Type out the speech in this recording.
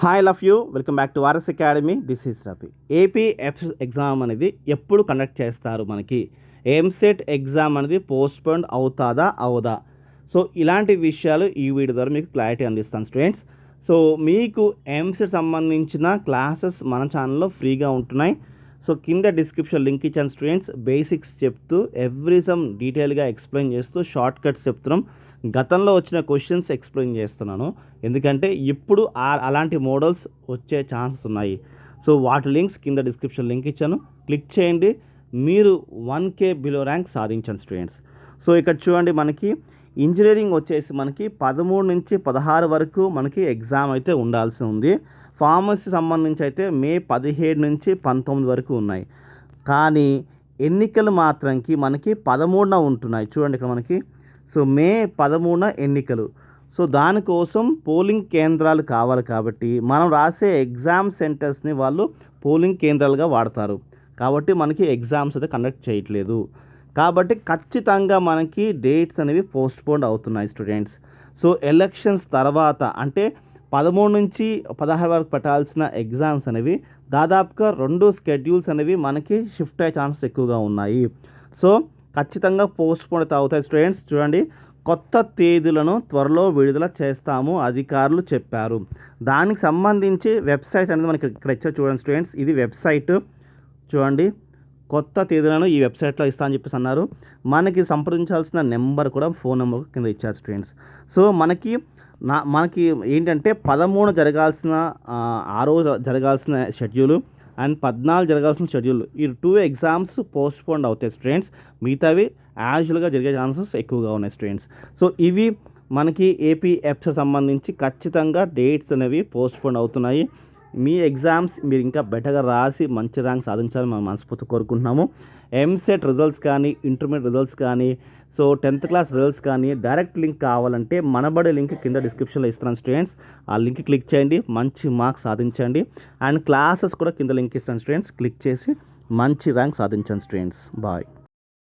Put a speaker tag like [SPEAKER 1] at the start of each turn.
[SPEAKER 1] Hi love you welcome back to RS academy this is Ravi AP F exam అనేది ఎప్పుడు conduct చేస్తారు మనకి? EAMCET exam అనేది postpone అవుతాదా? అవుదా? సో ఇలాంటి విషయాలు ఈ వీడియో ద్వారా మీకు క్లారిటీ అందిస్తాను స్టూడెంట్స్ సో మీకు ఎంసెట్ సంబంధించిన క్లాసెస్ మన ఛానల్లో ఫ్రీగా ఉంటున్నాయి. సో కింద డిస్క్రిప్షన్ లింక్ ఇచ్చాను స్టూడెంట్స్ బేసిక్స్ చెప్తూ ఎవ్రీ సమ్ డీటెయిల్గా ఎక్స్ప్లెయిన్ చేస్తూ షార్ట్ కట్స్ చెప్తున్నాం. గతంలో వచ్చిన క్వశ్చన్స్ ఎక్స్ప్లెయిన్ చేస్తున్నాను. ఎందుకంటే ఇప్పుడు ఆ- అలాంటి మోడల్స్ వచ్చే ఛాన్సెస్ ఉన్నాయి. సో వాటి లింక్స్ కింద డిస్క్రిప్షన్ లింక్ ఇచ్చాను. క్లిక్ చేయండి. మీరు వన్ కే బిలో ర్యాంక్ సాధించండి స్టూడెంట్స్ సో ఇక్కడ చూడండి మనకి ఇంజనీరింగ్ వచ్చేసి మనకి పదమూడు నుంచి పదహారు వరకు మనకి ఎగ్జామ్ అయితే ఉండాల్సి ఉంది. ఫార్మసీ సంబంధించి అయితే మే పదిహేడు నుంచి పంతొమ్మిది వరకు ఉన్నాయి. కానీ ఎన్నికలు మాత్రంకి మనకి పదమూడున ఉంటున్నాయి. చూడండి ఇక్కడ మనకి సో మే పదమూడున ఎన్నికలు. సో దానికోసం పోలింగ్ కేంద్రాలు కావాలి కాబట్టి మనం రాసే ఎగ్జామ్ సెంటర్స్ని వాళ్ళు పోలింగ్ కేంద్రాలుగా వాడతారు. కాబట్టి మనకి ఎగ్జామ్స్ అయితే కండక్ట్ చేయట్లేదు. కాబట్టి ఖచ్చితంగా మనకి డేట్స్ అనేవి పోస్ట్పోన్ అవుతున్నాయి స్టూడెంట్స్. సో ఎలక్షన్స్ తర్వాత అంటే పదమూడు నుంచి పదహారు వరకు పెట్టాల్సిన ఎగ్జామ్స్ అనేవి దాదాపుగా రెండు స్కెడ్యూల్స్ అనేవి మనకి షిఫ్ట్ అయ్యే ఛాన్సెస్ ఎక్కువగా ఉన్నాయి. సో ఖచ్చితంగా పోస్ట్పోన్ అవుతాయి. స్టూడెంట్స్ చూడండి కొత్త తేదీలను త్వరలో విడుదల చేస్తాము అధికారులు చెప్పారు. దానికి సంబంధించి వెబ్సైట్ అనేది మనకి ఇక్కడ ఇచ్చారు చూడండి స్టూడెంట్స్ ఇది వెబ్సైట్ చూడండి కొత్త తేదీలను ఈ వెబ్సైట్లో ఇస్తా అని చెప్పేసి అన్నారు. మనకి సంప్రదించాల్సిన నెంబర్ కూడా ఫోన్ నెంబర్ కింద ఇచ్చారు స్టూడెంట్స్ సో మనకి నా మనకి ఏంటంటే పదమూడు జరగాల్సిన ఆ రోజు జరగాల్సిన షెడ్యూలు అండ్ పద్నాలుగు జరగాల్సిన షెడ్యూల్ ఈ టూ ఎగ్జామ్స్ పోస్ట్పోన్ అవుతాయి స్టూడెంట్స్ మిగతావి యాజువల్గా జరిగే ఛాన్సెస్ ఎక్కువగా ఉన్నాయి స్టూడెంట్స్ సో ఇవి మనకి ఏపీ ఎఫ్స్ సంబంధించి ఖచ్చితంగా డేట్స్ అనేవి పోస్ట్పోన్ అవుతున్నాయి. మీ ఎగ్జామ్స్ మీరు ఇంకా బెటర్గా రాసి మంచి ర్యాంక్ సాధించాలని మనం మనస్ఫూర్తి కోరుకుంటున్నాము. ఎంసెట్ రిజల్ట్స్ కానీ ఇంటర్మీడియట్ రిజల్ట్స్ కానీ సో టెన్త్ క్లాస్ రిజల్ట్స్ కానీ డైరెక్ట్ లింక్ కావాలంటే మనబడే లింక్ కింద డిస్క్రిప్షన్లో ఇస్తున్నాను స్టూడెంట్స్. ఆ లింక్ క్లిక్ చేయండి మంచి మార్క్స్ సాధించండి. అండ్ క్లాసెస్ కూడా కింద లింక్ ఇస్తాను స్టూడెంట్స్. క్లిక్ చేసి మంచి ర్యాంక్ సాధించండి స్టూడెంట్స్. బాయ్.